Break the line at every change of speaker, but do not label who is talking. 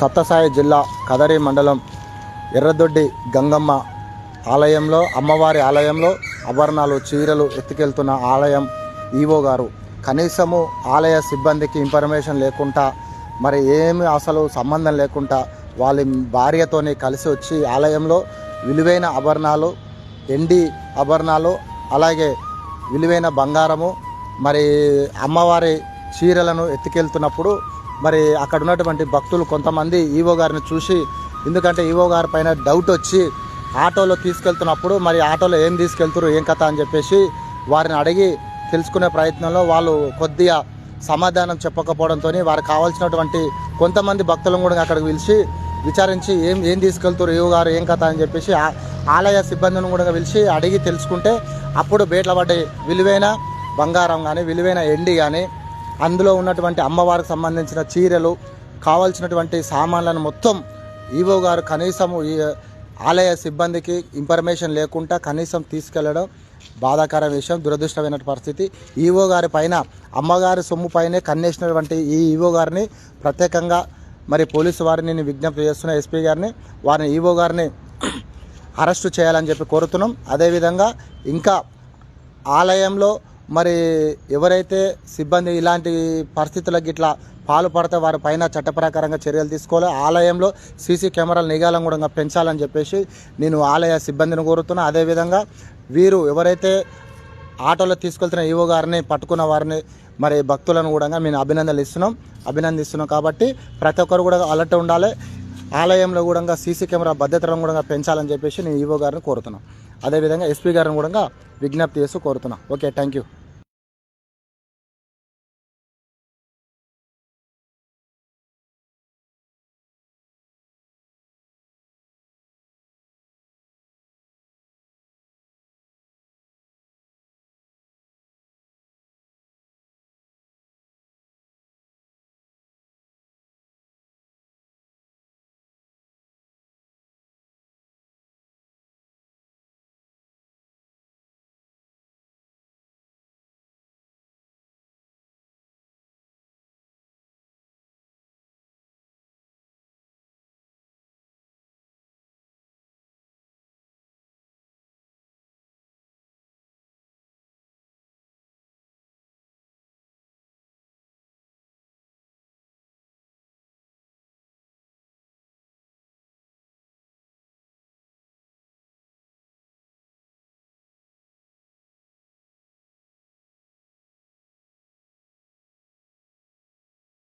సత్తసాయి జిల్లా కదరి మండలం ఎర్రదొడ్డి గంగమ్మ ఆలయంలో అమ్మవారి ఆలయంలో ఆభరణాలు చీరలు ఎత్తుకెళ్తున్న ఆలయం ఈవో గారు. కనీసము ఆలయ సిబ్బందికి ఇన్ఫర్మేషన్ లేకుండా మరి ఏమి అసలు సంబంధం లేకుండా వాళ్ళ భార్యతోనే కలిసి వచ్చి ఆలయంలో విలువైన ఆభరణాలు ఎండి ఆభరణాలు అలాగే విలువైన బంగారము మరి అమ్మవారి చీరలను ఎత్తుకెళ్తున్నప్పుడు మరి అక్కడ ఉన్నటువంటి భక్తులు కొంతమంది ఈవో గారిని చూసి ఎందుకంటే ఈవో గారి పైన డౌట్ వచ్చి ఆటోలో తీసుకెళ్తున్నప్పుడు మరి ఆటోలో ఏం తీసుకెళ్తారు ఏం కథ అని చెప్పేసి వారిని అడిగి తెలుసుకునే ప్రయత్నంలో వాళ్ళు కొద్దిగా సమాధానం చెప్పకపోవడంతో వారికి కావాల్సినటువంటి కొంతమంది భక్తులను కూడా అక్కడికి పిలిచి విచారించి ఏం ఏం తీసుకెళ్తారు ఈవో గారు ఏం కథ అని చెప్పేసి ఆలయ సిబ్బందిని కూడా పిలిచి అడిగి తెలుసుకుంటే అప్పుడు బేట్ల పడ్డ విలువైన బంగారం కానీ విలువైన ఎండి కానీ అందులో ఉన్నటువంటి అమ్మవారికి సంబంధించిన చీరలు కావాల్సినటువంటి సామాన్లను మొత్తం ఈవో గారు కనీసం ఈ ఆలయ సిబ్బందికి ఇన్ఫర్మేషన్ లేకుండా కనీసం తీసుకెళ్ళడం బాధాకర విషయం దురదృష్టమైన పరిస్థితి. ఈవో గారి పైన అమ్మగారి సొమ్ము పైనే కన్నేసినటువంటి ఈ ఈవో గారిని ప్రత్యేకంగా మరి పోలీసు వారిని నేను విజ్ఞప్తి చేస్తున్న ఎస్పీ గారిని. వారిని ఈవో గారిని అరెస్టు చేయాలని చెప్పి కోరుతున్నాం. అదేవిధంగా ఇంకా ఆలయంలో మరి ఎవరైతే సిబ్బంది ఇలాంటి పరిస్థితులకు ఇట్లా పాల్పడితే వారి పైన చట్టప్రకారంగా చర్యలు తీసుకోవాలి. ఆలయంలో సీసీ కెమెరాలు నిఘాలను కూడా పెంచాలని చెప్పేసి నేను ఆలయ సిబ్బందిని కోరుతున్నా. అదేవిధంగా వీరు ఎవరైతే ఆటోలో తీసుకెళ్తున్న ఈవో గారిని పట్టుకున్న వారిని మరి భక్తులను కూడా మేము అభినందనలు ఇస్తున్నాం. అభినందిస్తున్నాం కాబట్టి ప్రతి ఒక్కరు కూడా అలర్ట్ ఉండాలి. ఆలయంలో కూడా సీసీ కెమెరా భద్రతను కూడా పెంచాలని చెప్పేసి నేను ఈవో గారిని కోరుతున్నాను అదేవిధంగా ఎస్పీ గారిని కూడా విజ్ఞప్తి చేస్తూ కోరుతున్నాను ఓకే థ్యాంక్ యూ.